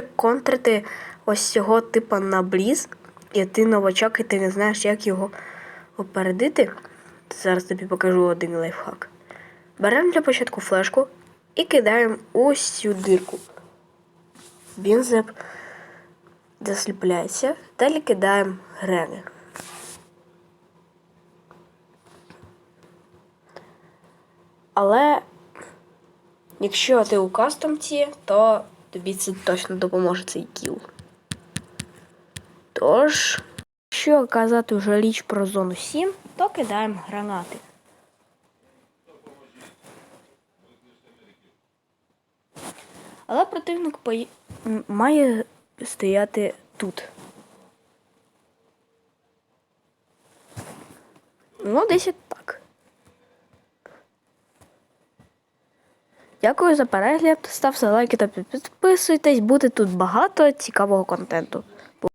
контрити ось цього типа на бліз, і ти новачок, і ти не знаєш, як його опередити. Зараз тобі покажу один лайфхак. Беремо для початку флешку і кидаємо ось цю дирку. Він зап- засліпляється. Далі кидаємо грени. Але якщо ти у кастомці, то Тобі це точно допоможе цей кіл. Тож, що казати вже річ про зону 7, то кидаємо гранати. Але противник по... має стояти тут. Ну, 10 Дякую за перегляд. Ставте лайки та підписуйтесь. Буде тут багато цікавого контенту.